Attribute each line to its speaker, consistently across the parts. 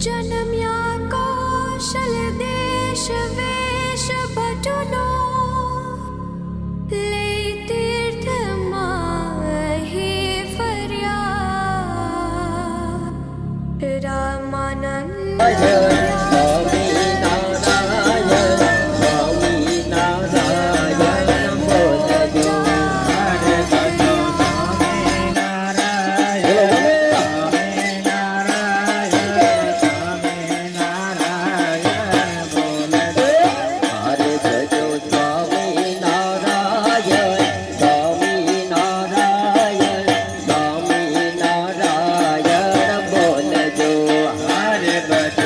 Speaker 1: જન્મ્યા કૌશલ દેશ વેશ ભટુનો લે તીર્થમાં અહીં ફર્યા Ramanand Bye.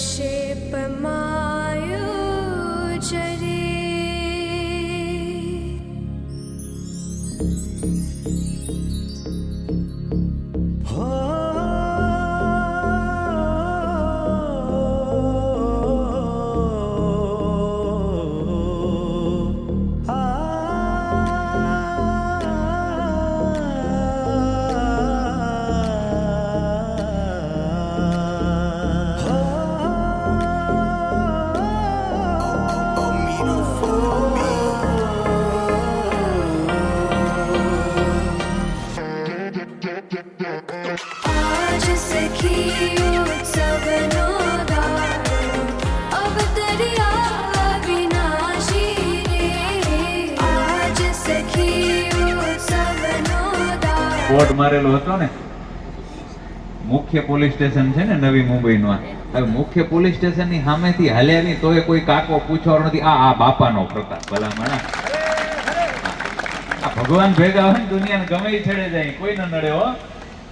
Speaker 1: Ship and my
Speaker 2: board મારેલો હતો ને, મુખ્ય પોલીસ સ્ટેશન છે ને નવી મુંબઈનું આ. હવે મુખ્ય પોલીસ સ્ટેશનની સામેથી હાલ્યા નહીં, તોય કોઈ કાકો પૂછવાનો નથી, આ આ બાપાનો પ્રતાપ, ભલામણ આ. આ ભગવાન ભેગા હોય દુનિયાને ગમે છેડે જાય, કોઈ ન નડે હો.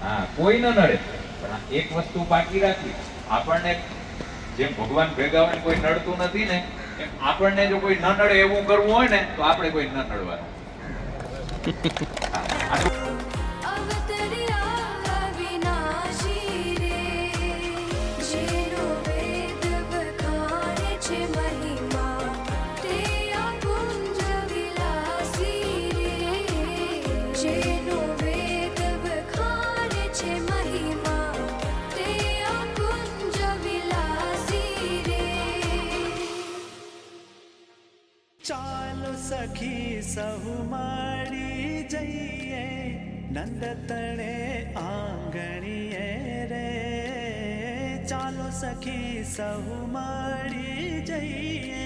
Speaker 2: હા, કોઈ ન નડે. પણ એક વસ્તુ બાકી રાખી આપણને જેમ ભગવાન ભેગા હોય કોઈ નડતું નથી ને આપણને જો કોઈ ન નડે એવું કરવું હોય ને, તો આપણે કોઈ ન નડવાનું.
Speaker 3: ચાલો સખી સહુ મારી જઈએ. નંદ તળે આંગણીએ રે ચાલો સખી સહુ મળી જઈએ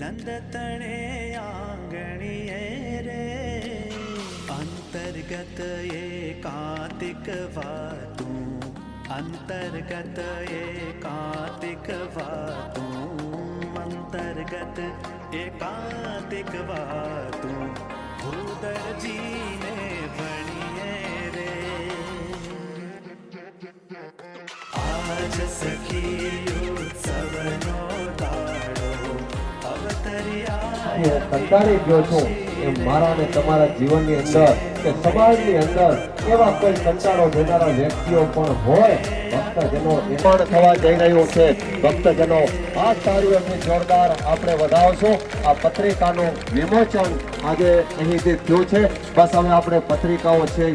Speaker 3: નંદ તળે આંગણીએ રે અંતર્ગત એકાંતિક વાતું અંતર્ગત એકાંતિક વાતું અંતર્ગત એકાંતિક વાતું ભૂદરજીને ભણીએ
Speaker 4: હું કંટાળી ગયો છું એમ મારા અને તમારા જીવનની અંદર કે સમાજની અંદર એવા કોઈ કંટાળો દેનારા વ્યક્તિઓ પણ હોય, ભક્તજનો એ થવા જઈ રહ્યું છે. ભક્તજનો, આ તાળીઓથી જોરદાર આપણે વધાવશું. આ પત્રિકાનું વિમોચન આજે અહીંથી થયું છે. બસ હવે આપણે પત્રિકાઓ છે